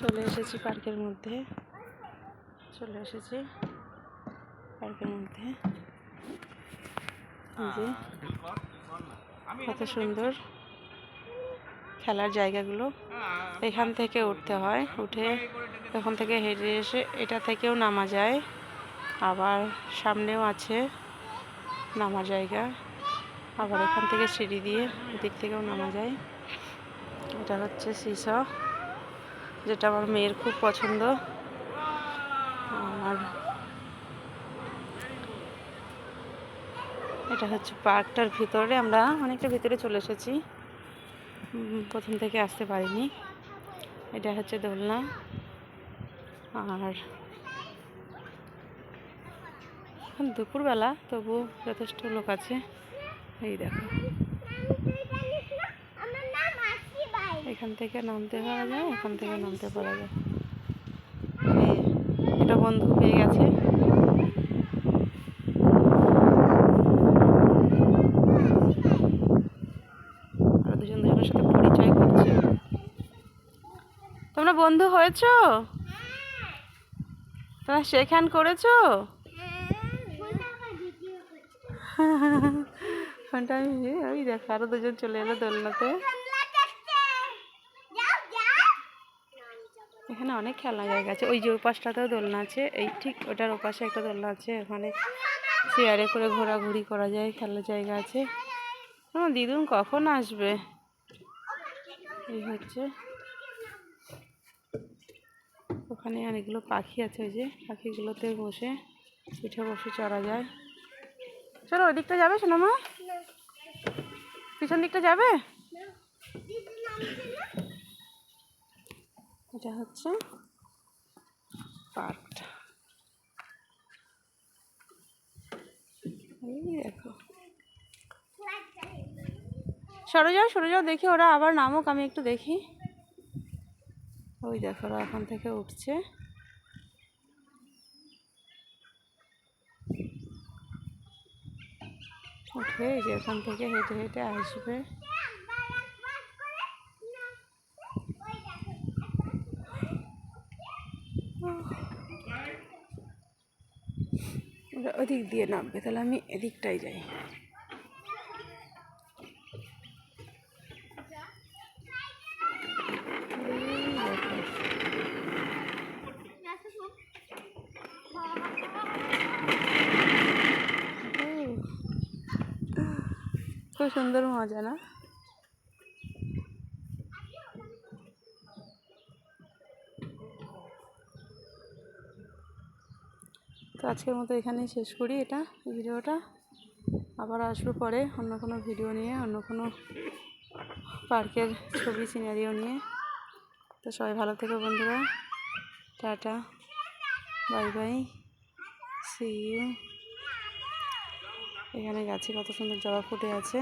চলে এসেছি পার্কের মধ্যে। চলে এসেছি পার্কের মধ্যে। কত সুন্দর খেলার জায়গাগুলো। এখান থেকে উঠতে হয়, উঠে এখান থেকে হেঁটে এসে এটা থেকেও নামা যায়। আবার সামনেও আছে নামার জায়গা। আবার এখান থেকে সিঁড়ি দিয়ে ওদিক থেকেও নামা যায়। এটা হচ্ছে সিস। যেটা আমার মেয়ের খুব পছন্দ। আর এটা হচ্ছে পার্কটার ভিতরে। আমরা অনেকটা ভিতরে চলে এসেছি। প্রথম থেকে আসতে পারিনি। এটা হচ্ছে দোলনা। আর এখন দুপুরবেলা তবু যথেষ্ট লোক আছে। এই দেখো। এখান থেকে নামতে পারা যায় এখান থেকে নামতে পারা যায়। এটা বন্ধু হয়ে গেছে। আর দুজন দুজনের সাথে পরিচয় করছে। তোমরা বন্ধু হয়েছো? তোমরা সেখান করেছ? ফোনটা আমি ওই দেখো আরও দুজন চলে এলো দোলনাতে। এখানে অনেক খেলনা জায়গা আছে। ওই যে ওই পাশটাতেও দোলনা আছে। এই ঠিক ওটার ওপাশে একটা দোলনা আছে। ওখানে চেয়ারে করে ঘোরাঘুরি করা যায়, খেলার জায়গা আছে। আমার দিদুন কখন আসবে? এই হচ্ছে। ওখানে অনেকগুলো পাখি আছে ওই যে। পাখিগুলোতে বসে পিঠে বসে চড়া যায়। চলো ওই দিকটা যাবে সোনামা? পিছন দিকটা যাবে? এটা হচ্ছে এই দেখো। সরে যাও সরে যাও, দেখি ওরা আবার নামুক, আমি একটু দেখি। ওই দেখো, ওরা ওখান থেকে উঠছে। উঠে এখান থেকে হেঁটে হেঁটে আসবে। ওরা ওদিক দিয়ে নামবে তাহলে আমি এদিকটাই যাই। খুব সুন্দর মজা না? তো আজকের মতো এখানেই শেষ করি এটা ভিডিওটা। আবার আসব পরে অন্য কোনো ভিডিও নিয়ে, অন্য কোনো পার্কের ছবি সিনারিও নিয়ে। তো সবাই ভালো থেকো বন্ধুরা। Tata. Bye bye. See you এখানে গাছে কত সুন্দর জবা ফুটে আছে।